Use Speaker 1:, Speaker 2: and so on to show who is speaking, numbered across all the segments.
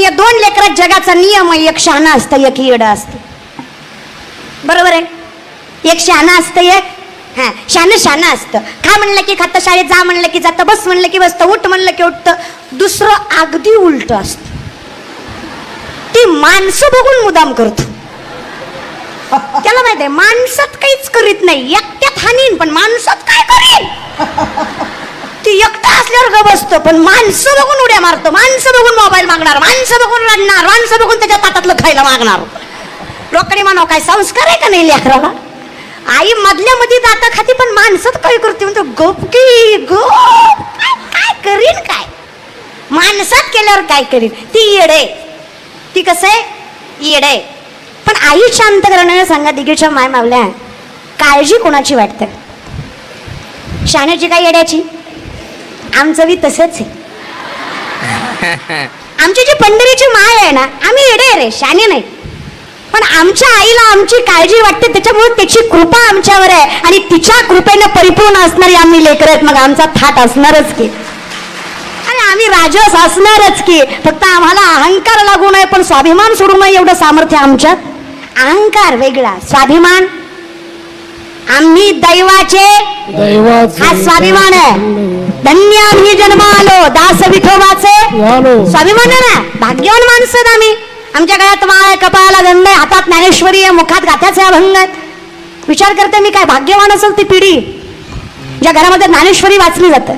Speaker 1: पण या दोन लेकरात जगाचा नियम आहे एक शहाणा असतं एक येडं असतं. बरोबर आहे? एक शहाणा असतं एक हा शहाणं शहाणं असतं. खा म्हणलं की खातं शाळेत जा म्हणलं की जातं बस म्हणलं की बसतं उठ म्हणलं की उठतं. दुसरं अगदी उलट असतं. ती माणसं बघून मुदाम करतो. त्याला माहिती आहे माणसात काहीच करीत नाही. एकट्यात हानीन पण माणसात काय करीन? ती एकटा असल्यावर ग बसतो. पण माणसं बघून उड्या मारतो. माणसं बघून मोबाईल मागणार माणसं बघून रडणार माणसं बघून त्याच्या ताटातलं खायला मागणार. लोकांनी म्हणावं काय संस्कार आहे का नाही लेकराला आई मधल्या मध्ये दाता खाती पण माणसात काय करते? म्हणतो गपकी गप. काय करीन काय? माणसात केल्यावर काय करीन? ती येडे. ती कसं आहे? येडे. पण आई शांत करण्याने सांगा दिगेच्या माय मावल्या काळजी कोणाची वाटते? शाण्याची काय येड्याची? आमचं बी तसंच आहे. आमची जी पंढरीची माय आहे ना आम्ही येडे रे शाने नाही. पण आमच्या आईला आमची काळजी वाटते त्याच्यामुळे त्याची कृपा आमच्यावर आहे. आणि तिच्या कृपेने परिपूर्ण असणारी आम्ही लेकर आहेत. मग आमचा थाट असणारच की. आणि आम्ही राजस असणारच की. फक्त आम्हाला अहंकार लागू नये पण स्वाभिमान सोडू नये एवढं सामर्थ्य आमच्यात. अहंकार वेगळा. स्वाभिमान आम्ही दैवाचे हा स्वाभिमान आहे. धन्य आम्ही जन्म आलो. दास विठोबाचे. स्वाभिमान आहे ना? भाग्यवान माणसं आम्ही. आमच्या गळ्यात माळ कपाळाला आहे हातात ज्ञानेश्वरी आहे मुखात गाथ्याचे अभंग आहेत. विचार करते मी काय भाग्यवान असेल ती पिढी? ज्या घरामध्ये ज्ञानेश्वरी वाचली जाते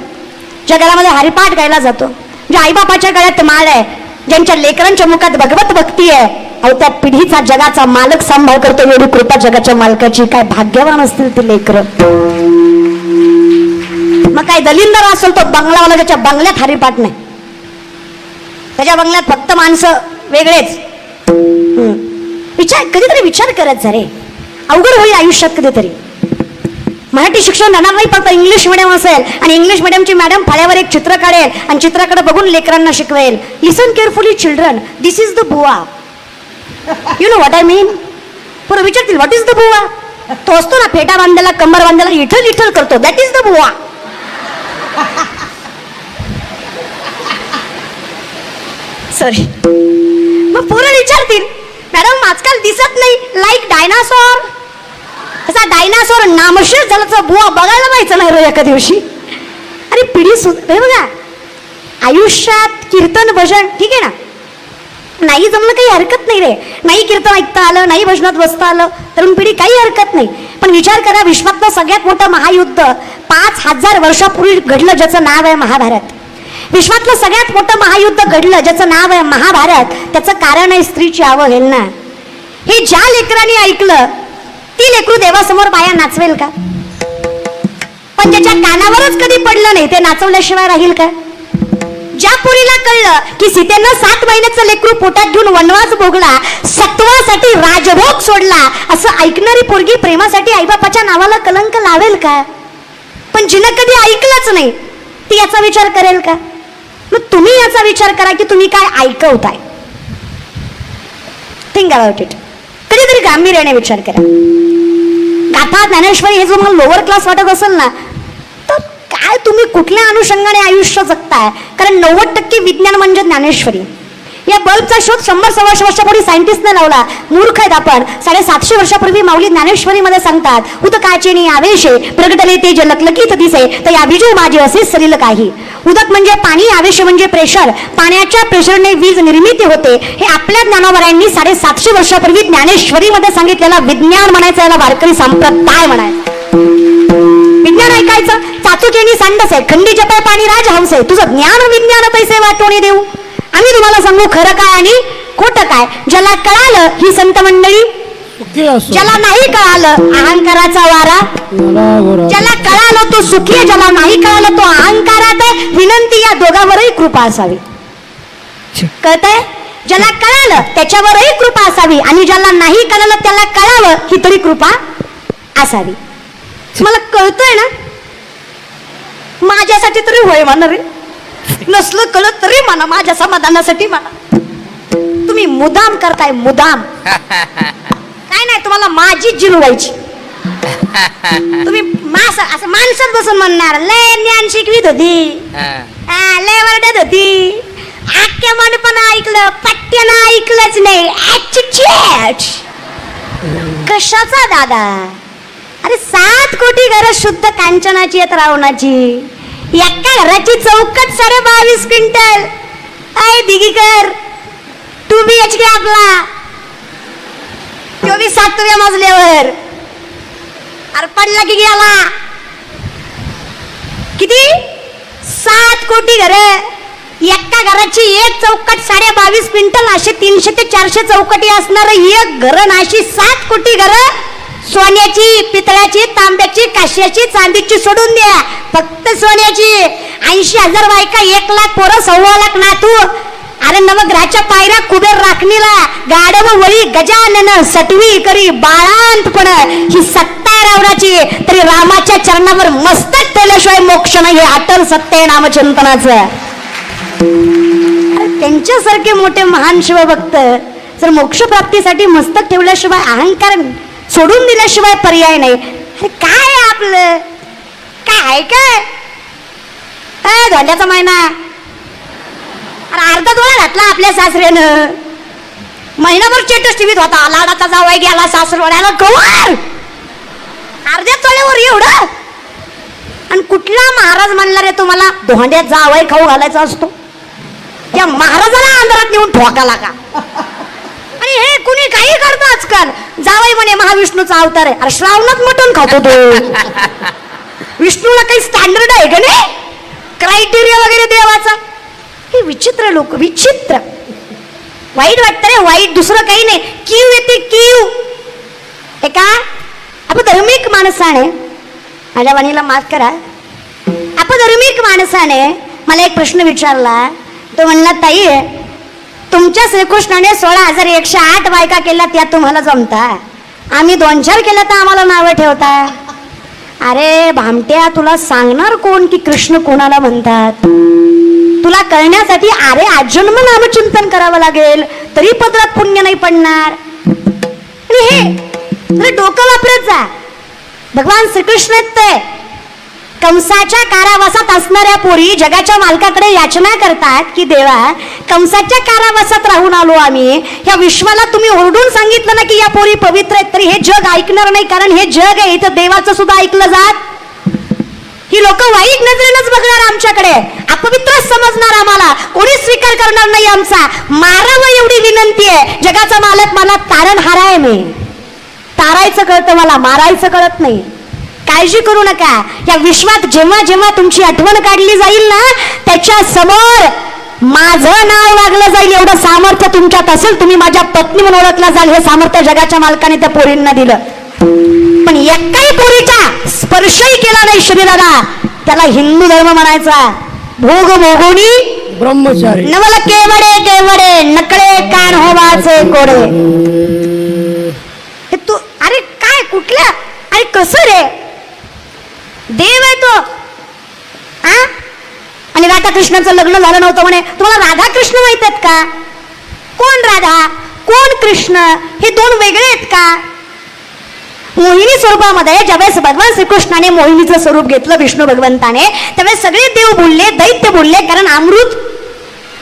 Speaker 1: ज्या घरामध्ये हरिपाठ गायला जातो ज्या आईबापाच्या गळ्यात माळ आहे ज्यांच्या लेकरांच्या मुखात भगवत भक्ती आहे अहो त्या पिढीचा जगाचा मालक सांभाळ करतो एवढी कृपा जगाच्या मालकाची. काय भाग्यवान असतील ते लेकर. मग काय दलिंदर असेल तो बंगलावाला त्याच्या बंगल्यात हरिपाठ नाही. त्याच्या बंगल्यात फक्त माणसं वेगळेच. विचार कधीतरी विचार करत जा रे. अवघड होईल आयुष्यात कधीतरी. मराठी शिक्षण राहणार नाही फक्त इंग्लिश मिडियम असेल. आणि इंग्लिश मिडियमची मॅडम फळ्यावर एक चित्र काढेल आणि चित्राकडे बघून लेकरांना शिकवेल. Listen carefully children this is the बुवा. You know what I mean पुरं विचारतील व्हॉट इज द बुवा तो असतो ना फेटा बांधायला कंबर बांधायला इठल इठल करतो. दॅट इज द बुवा सॉरी मग पोरं विचारतील मॅडम आजकाल दिसत नाही लाईक डायनासॉर असा डायनासॉर नामशेष झाला तर बुवा बघायला जायचं नाही रो एका दिवशी. अरे पिढी सुध बघा आयुष्यात कीर्तन भजन ठीक आहे ना? नाही जमलं काही हरकत नाही रे. नाही कीर्तन ऐकता आलं नाही भजनात बसता आलं तरुण पिढी काही हरकत नाही. पण विचार करा विश्वातलं सगळ्यात मोठं महायुद्ध पाच हजार वर्षापूर्वी घडलं ज्याचं नाव आहे महाभारत. विश्वातलं सगळ्यात मोठं महायुद्ध घडलं ज्याचं नाव आहे महाभारत. त्याचं कारण आहे स्त्रीची अवहेलना हे ज्या लेकरांनी ऐकलं ती लेकरू देवासमोर बाया नाचवेल का? पण ज्याच्या कानावरच कधी पडलं नाही ते नाचवल्याशिवाय राहील का? ज्या पुरीला कळलं की सीतेनं सात महिन्याचं लेकरू पोटात घेऊन वनवास भोगला सत्वासाठी राजभोग सोडला. असं ऐकणारी पोरगी प्रेमासाठी आईबापाच्या नावाला कलंक लावेल का? पण जिनं कधी ऐकलंच नाही ती याचा विचार करेल का? मग तुम्ही याचा विचार करा की तुम्ही काय ऐकवताय. थिंक अबाउट इट कधीतरी गांभीर्याने विचार करा. गाथा ज्ञानेश्वरी हे जो मला लोअर क्लास वाटत असेल ना काय तुम्ही कुठल्या अनुषंगाने आयुष्य जगताय? कारण नव्वद टक्के विज्ञान म्हणजे ज्ञानेश्वरी. या बल्बचा शोध शंभर सव्वाशे वर्षापूर्वी सायंटिस्टने लावला. मूर्ख आहेत आपण. साडेसातशे वर्षापूर्वी माऊली ज्ञानेश्वरीमध्ये सांगतात उद काचेनी आवेशे प्रगटले ते जलकलकीत दिसे तर या विजय माझे असे सलील काही. उदक म्हणजे पाणी आवेश म्हणजे प्रेशर. पाण्याच्या प्रेशरने वीज निर्मिती होते. हे आपल्या ज्ञानोबरायांनी साडेसातशे वर्षापूर्वी ज्ञानेश्वरीमध्ये सांगितलेला विज्ञान म्हणायचं याला वारकरी संप्रदाय म्हणायचं. विज्ञान ऐकायचं? चाचुकेनी सांडस आहे. खंडी जपाय पाणी राज हंस आहे. तुझं ज्ञान विज्ञान पैसे वाटवणे देऊ. आम्ही तुम्हाला सांगू खरं काय आणि खोटं काय? ज्याला कळालं ही संत मंडळी. ज्याला नाही कळालं अहंकाराचा वारा. ज्याला कळालं तो सुखी आहे. ज्याला नाही कळालं तो अहंकारात आहे. विनंती या दोघांवरही कृपा असावी. कळतंय? ज्याला कळालं त्याच्यावरही कृपा असावी. आणि ज्याला नाही कळालं त्याला कळावं ही तरी कृपा असावी. मला कळतंय ना? माझ्यासाठी तरी होय म्हणा रे. नसलं कळत तरी म्हणा माझ्या समाधानासाठी म्हणा. तुम्ही मुदाम करताय मुदाम. काय नाही तुम्हाला माझी जिरवायची तुम्ही मास असं माणसात बसून म्हणणार लय ज्ञान शिकवीत होती
Speaker 2: हा.
Speaker 1: लय वरडत होती अख्ख्या पण ऐकलं पट्ट्यानं ऐकलंच नाही. कशाचा दादा? अरे सात कोटी घरं शुद्ध कांचनाची आहेत रावणाची. एका घराची चौकट साडे बावीस क्विंटल. अय दिगीकर टू बी एच के आपला. तो बी सातव्या मजल्यावर. अरे पडला की गेला. किती? सात कोटी घर. एका घराची एक चौकट साडे बावीस क्विंटल असे तीनशे ते चारशे चौकटी असणार एक घर अशी सात कोटी घरं सोन्याची पितळ्याची तांब्याची काश्याची चांदीची सोडून द्या. फक्त सोन्याची. ऐंशी हजार बायका एक लाख पोरं सव्वा लाख नातू. अरे नवग्रहाच्या पायऱ्या कुबेर राखणीला. गाडव वळी गजानन सटवी करी बाळांतपण ही सत्ता रावणाची. तरी रामाच्या चरणावर मस्तक ठेवल्याशिवाय मोक्ष नाही. हे अटल सत्य आहे नामचिंतनाचं. त्यांच्यासारखे मोठे महान शिवभक्त जर मोक्षप्राप्तीसाठी मस्तक ठेवल्याशिवाय अहंकार सोडून दिल्याशिवाय पर्याय नाही. अरे काय आहे आपलं? काय आहे काय अय, धोंड्याचा महिना अरे अर्धा डोळा घातला आपल्या सासऱ्यानं. महिनाभर चेटस टीव्हीत होता. लाडाचा जावाय गेला सासरवाड्याला गवार. अर्ध्या तोळ्यावर एवढं? आणि कुठला महाराज म्हणला रे तुम्हाला धोंड्यात जावाय खाऊ घालायचा असतो? त्या महाराजाला अंधारात नेऊन ठोका का आणि हे कुणी काही करत आजकाल? जावई म्हणे महाविष्णूचा अवतार आहे. अरे श्रावणात मटण खातो तो. विष्णूला काही स्टँडर्ड आहे का नाही? क्रायटेरिया वगैरे देवाचा? हे विचित्र लोक विचित्र. वाईट वाटतं रे वाईट दुसरं काही नाही. किव येते किव हे का? अपधर्मिक माणसाने माझ्या वाणीला माफ करा. अपधर्मिक माणसाने मला एक प्रश्न विचारला. तो म्हणला ताई तुमच्या श्रीकृष्णाने सोळा हजार एकशे आठ बायका केल्या त्या तुम्हाला जमता आम्ही दोन चार केल्या तर आम्हाला नावं ठेवता अरे भामट्या तुला सांगणार कोण की कृष्ण कोणाला म्हणतात? तुला कळण्यासाठी अरे आजन्म नामचिंतन करावं लागेल तरी पदरात पुण्य नाही पडणार. हे डोकं वापरत जा. भगवान श्रीकृष्ण आहेत ते. कंसाच्या कारावासात असणाऱ्या पोरी जगाच्या मालकाकडे याचना करतात की देवा कंसाच्या कारावासात राहून आलो आम्ही. ह्या विश्वाला तुम्ही ओरडून सांगितलं ना की या पोरी पवित्र आहेत तरी हे जग ऐकणार नाही कारण हे जग आहे इथं देवाचं सुद्धा ऐकलं जात. ही लोक वाईट नजरेनंच बघणार आमच्याकडे. अपवित्र समजणार आम्हाला. कोणी स्वीकार करणार नाही आमचा. मारावं एवढी विनंती आहे. जगाचा मालक मला तारण हाराय मी. तारायचं कळतं मला मारायचं कळत नाही. काळजी करू नका. या विश्वात जेव्हा जेव्हा तुमची आठवण काढली जाईल ना त्याच्यासमोर माझं नाव लागलं जाईल. एवढं सामर्थ्य तुमच्यात असेल तुम्ही माझ्या पत्नी म्हणून ओळखला जाल. हे सामर्थ्य जगाच्या मालकाने त्या पोरींना दिलं. पण एकाही पोरीचा स्पर्शही केला नाही शरीराला त्याला हिंदू धर्म म्हणायचा. भोग भोगोनी
Speaker 3: ब्रह्मचारी.
Speaker 1: नवल केवडे केवडे नकळे कान होवाचे कोडे. हे तू अरे काय कुठल्या? अरे कसं रे? देव आहे तो. हा आणि राधा कृष्णाचं लग्न झालं नव्हतं म्हणे. तुम्हाला राधा कृष्ण माहीत आहेत का? कोण राधा? कोण कृष्ण? हे दोन वेगळे आहेत का? मोहिनी स्वरूपामध्ये ज्यावेळेस भगवान श्रीकृष्णाने मोहिनीचं स्वरूप घेतलं विष्णू भगवंताने त्यावेळेस सगळे देव बोलले दैत्य बोलले कारण अमृत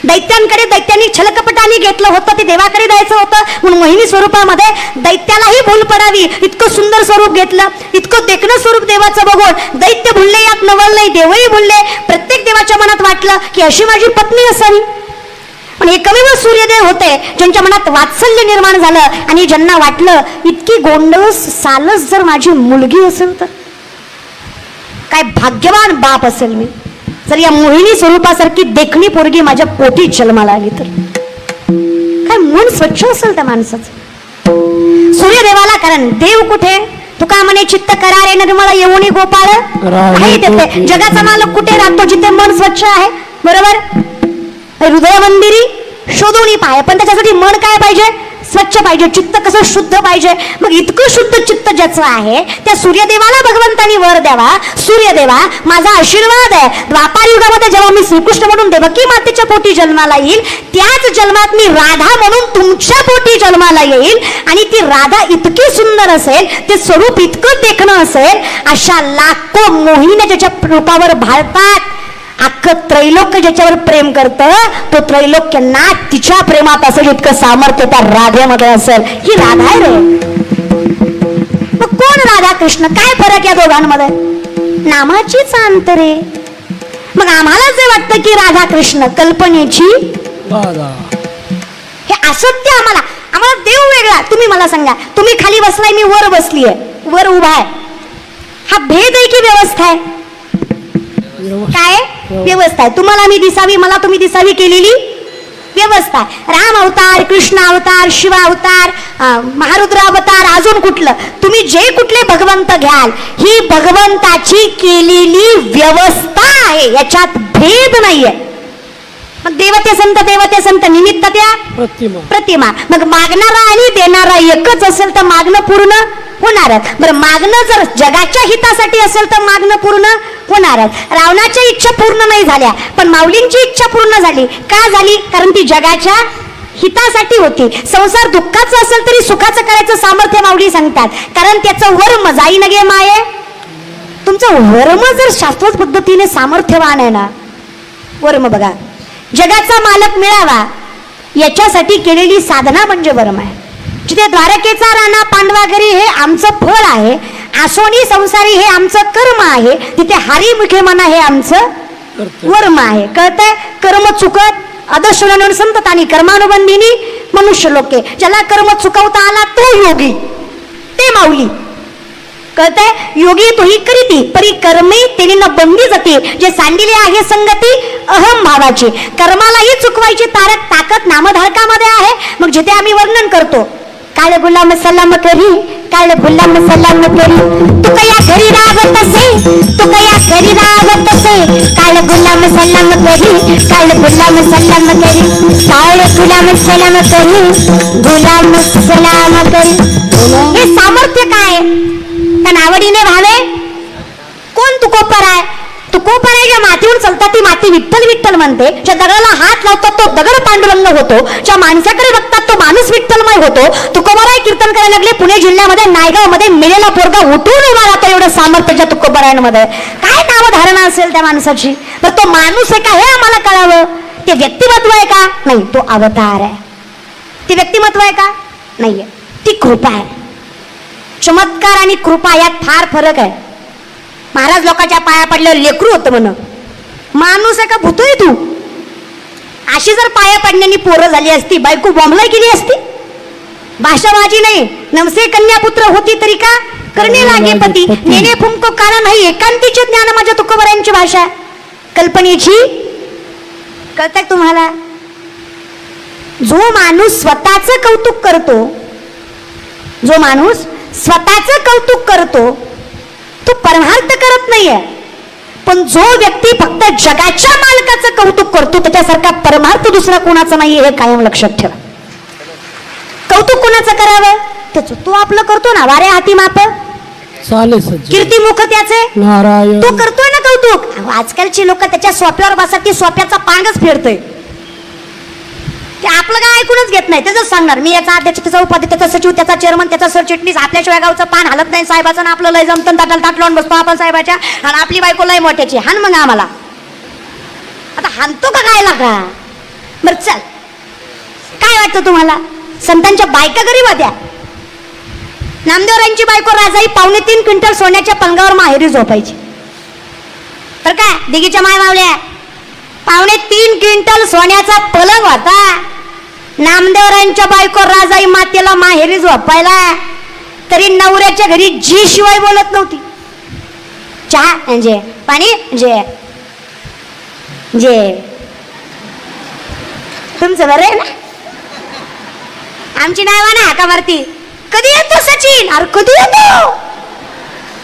Speaker 1: दैत्यांकडे दैत्यांनी छलकपटाने घेतलं होतं ते देवाकडे द्यायचं होतं. म्हणून मोहिनी स्वरूपामध्ये दैत्यालाही भूल पडावी. इतकं सुंदर स्वरूप घेतलं. इतकं देखणं स्वरूप देवाचं बघून दैत्य भुलले यात नवल नाही देवही भुलले. प्रत्येक देवाच्या मनात वाटलं की अशी माझी पत्नी असावी. पण एकमेव सूर्यदेव होते ज्यांच्या मनात वात्सल्य निर्माण झालं. आणि ज्यांना वाटलं इतकी गोंडस सालस जर माझी मुलगी असेल तर. काय भाग्यवान बाप असेल मी. जर या मोहिनी स्वरूपासारखी देखणी पोरगी माझ्या पोटी जन्माला आली तर. काय मन स्वच्छ असेल त्या माणसाचं? सूर्यदेवाला कारण देव कुठे? तुका म्हणे चित्त करारे निर्मळ येऊनी गोपाळ. जगाचा मालक कुठे राहतो जिथे मन स्वच्छ आहे? बरोबर? हृदय मंदिरी शोधून पाय पण त्याच्यासाठी मन काय पाहिजे? स्वच्छ पाहिजे चित्त कसं शुद्ध पाहिजे? मग इतकं शुद्ध चित्त ज्याचं आहे त्या सूर्यदेवाला भगवंतानी वर द्यावा. सूर्यदेवा माझा आशीर्वाद आहे. द्वापार युगामध्ये जेव्हा मी श्रीकृष्ण म्हणून देवकी मातेच्या पोटी जन्माला येईल त्याच जन्मात मी राधा म्हणून तुमच्या पोटी जन्माला येईल. आणि ती राधा इतकी सुंदर असेल ते स्वरूप इतकं देखणं असेल अशा लाखो मोहिने ज्याच्या रूपावर भारतात अख्खं त्रैलोक्य ज्याच्यावर प्रेम करतं तो त्रैलोक्य ना तिच्या प्रेमात असेल इतकं सामर्थ्य त्या राधेमध्ये असेल. ही राधा आहे रे. मग कोण राधा कृष्ण? काय फरक या दोघांमध्ये? नामाचीच अंतरे मग आम्हाला जे वाटतं की राधा कृष्ण कल्पनेची? हे असत्य आम्हाला. आम्हाला देव वेगळा. तुम्ही मला सांगा तुम्ही खाली बसलाय मी वर बसली आहे वर उभा आहे. हा भेद आहे की व्यवस्था आहे? काय? व्यवस्था आहे. तुम्हाला मी दिसावी मला तुम्ही दिसावी केलेली? व्यवस्था आहे. राम अवतार कृष्ण अवतार शिव अवतार महारुद्र अवतार अजून कुठलं? तुम्ही जे कुठले भगवंत घ्याल ही भगवंताची केलेली व्यवस्था आहे. याच्यात भेद नाहीये. मग देवते संत देवते संत निमित्त त्या
Speaker 3: प्रतिमा.
Speaker 1: प्रतिमा. मग मागणारा आणि देणारा एकच असेल तर मागणं पूर्ण होणारच. बरं मागणं जर जगाच्या हितासाठी असेल तर मागणं पूर्ण होणारच रावणाच्या इच्छा पूर्ण नाही झाल्या पण माऊलींची इच्छा पूर्ण झाली. का झाली? कारण ती जगाच्या हितासाठी होती. संसार दुःखाचं असेल तरी सुखाचं करायचं सामर्थ्य माऊली सांगतात. कारण त्याचं वर्म जाई नगे माये. तुमचं वर्म जर शाश्वत पद्धतीने सामर्थ्यवान आहे ना वर्म बघा. जगाचा मालक मिळावा याच्यासाठी केलेली साधना म्हणजे वर्म आहे. जिथे द्वारकेचा राणा पांडवागरी हे आमचं फळ आहे आसोनी संसारी हे आमचं कर्म आहे. तिथे हारी मुखे मना हे आमचं. वर्म आहे. कळतंय? कर्म चुकत अदशुलन संततानी कर्मानुबंधिनी मनुष्य लोके. ज्याला कर्म चुकवता आला तो योगी ते माऊली. कळतंय? योगी तोही करीती परी कर्मे तेने न बंदी जाते. जे सांडिले आहे संगती अहम भावाची. कर्मालाही चुकवायची तारक ताकद नामधारकामध्ये आहे. मग जिथे आम्ही वर्णन करतो काळ गुलाम सलाम करी काळ गुलाम सलाम करी। तू कया घरी रागत असे तू कया घरी रागत असे काळ गुलाम सलाम करी काळ गुलाम सलाम करी। काळ गुलाम सलाम करी गुलाम सलाम करी। हे सामर्थ्य काय? त्या आवडीने भावे कोण तुकोपर आहे? तुकोपर आहे ज्या मातीवर चालतात ती माती विठ्ठल म्हणते ज्या दगडाला हात लावतात तो दगड पांडुरंग होतो. ज्या माणसाकडे बघतात तो माणूस विठ्ठलमय होतो. तुकोबाराय कीर्तन करायला लागले पुणे जिल्ह्यामध्ये नायगावमध्ये मेलेला पोरगा उठून उभा राहतो एवढं सामर्थ्य तुकोबरायांमध्ये काय नावधारणा असेल त्या माणसाची? तर तो माणूस आहे का हे आम्हाला कळावं? ते व्यक्तिमत्व आहे का? नाही तो अवतार आहे. ते व्यक्तिमत्व आहे का? नाहीये. ती कृपा आहे. चमत्कार आणि कृपा यात फार फरक आहे. महाराज लोकांच्या पाया पडल्यावर लेकरू होतं म्हण माणूस आहे का भूतोय तू. अशी जर पाया पडण्यानी पोरं झाली असती बायको बॉम्बलाई गेली असती. भाषा माझी नाही नमसे कन्या पुत्र होती तरी का? करणे लागे पती. नेणे फुंको कारण नाही एकांतीचे ज्ञान माझ्या तुकोबऱ्यांची भाषा. कल्पनेची? कळतंय तुम्हाला? जो माणूस स्वतःचं कौतुक करतो जो माणूस स्वतःचं कौतुक करतो तो परमार्थ करत नाहीये. पण जो व्यक्ती फक्त जगाच्या मालकाचं कौतुक करतो त्याच्यासारखा परमार्थ दुसरा कोणाचा नाहीये हे कायम लक्षात ठेवा. कौतुक कोणाचं करावं? त्याच तो आपलं करतो ना वारे हाती माप.
Speaker 3: चाले सज्ज
Speaker 1: कीर्तिमुख त्याचे.
Speaker 3: नारायण.
Speaker 1: तो करतोय ना कौतुक. आजकालची लोक त्याच्या सोप्यावर बसतात ती सोप्याचा पांगच फेडतोय. ते आपलं काय ऐकूनच घेत नाही त्याच सांगणार. मी याचा अध्यक्ष त्याचा उपाध्यक्ष त्याचा सचिव त्याचा चेअरमन त्याचा सरचिटणीस आपल्याशिवाय गावचं पान हलत नाही. साहेबाचं आपलं लय जमतं ताटाला ताट लावून बसतो आपण साहेबाच्या. आणि आपली बायको लय मोठ्याची हान मग आम्हाला. आता हानतो का काय लागा? बर चल. काय वाटतं तुम्हाला? संतांच्या बायका गरीब होत्या. नामदेवरांची बायको राजाई पावणे तीन क्विंटल सोन्याच्या पलंगावर माहेरी झोपायची. तर काय दिगीच्या माय मावल्या पावणे तीन क्विंटल सोन्याचा पलंग होता. नामदेवरांच्या बायको राजाई मातेला माहेरी झोपायला तरी नवऱ्याच्या घरी जी शिवाय बोलत नव्हती. चहा म्हणजे पाणी जे जे तुमचं बरं आहे ना? आमची नाव ना हाका मारती कधी येतो सचिन? अरे कधी येतो?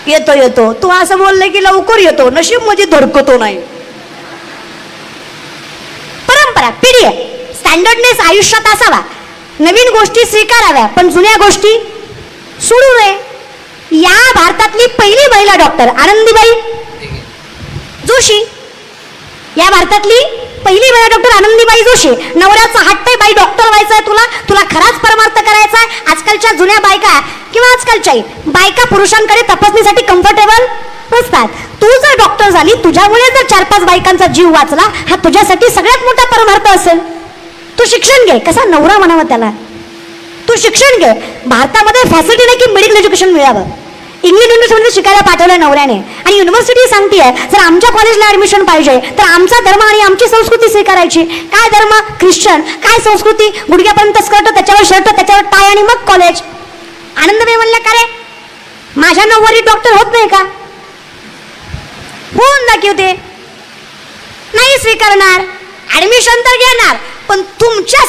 Speaker 1: येतो येतो. तू असं बोललं की लवकर येतो. नशीब म्हणजे धडकतो नाही. परंपरा पिढी आहे. स्टँडर्डनेस आयुष्यात असावा. नवीन गोष्टी स्वीकाराव्या पण जुन्या गोष्टी सोडू नये. या भारतातली पहिली महिला डॉक्टर आनंदीबाई जोशी. या भारतातली पहिली महिला डॉक्टर आनंदीबाई जोशी. नवऱ्याचा हट्ट बाई डॉक्टर व्हायचं आहे तुला. तुला खराच परमार्थ करायचा आहे. आजकालच्या जुन्या बायका किंवा आजकालच्याही बायका पुरुषांकडे तपासणीसाठी कम्फर्टेबल नसतात तू जर डॉक्टर झाली तुझ्यामुळे जर चार पाच बायकांचा जीव वाचला हा तुझ्यासाठी सगळ्यात मोठा परमार्थ असेल. तू शिक्षण घे. कसा नवरा म्हणावा त्याला? तू शिक्षण घे. भारतामध्ये फॅसिलिटी नाही की मेडिकल एज्युकेशन मिळावं. इंग्लिश युनिव्हर्सिटीमध्ये शिकायला पाठवलं नवऱ्याने. आणि युनिव्हर्सिटी सांगते जर आमच्या कॉलेजला ऍडमिशन पाहिजे तर आमचा धर्म आणि आमची संस्कृती स्वीकारायची. काय धर्म? ख्रिश्चन काय संस्कृती? गुडघ्यापर्यंत स्कर्ट त्याच्यावर शर्ट त्याच्यावर टाय आणि मग कॉलेज आनंदबाई म्हणल्या का रे? माझ्या नऊवारी डॉक्टर होत नाही का? होऊन दाखवते. नाही स्वीकारणार. ऍडमिशन तर घेणार. पण तुमच्या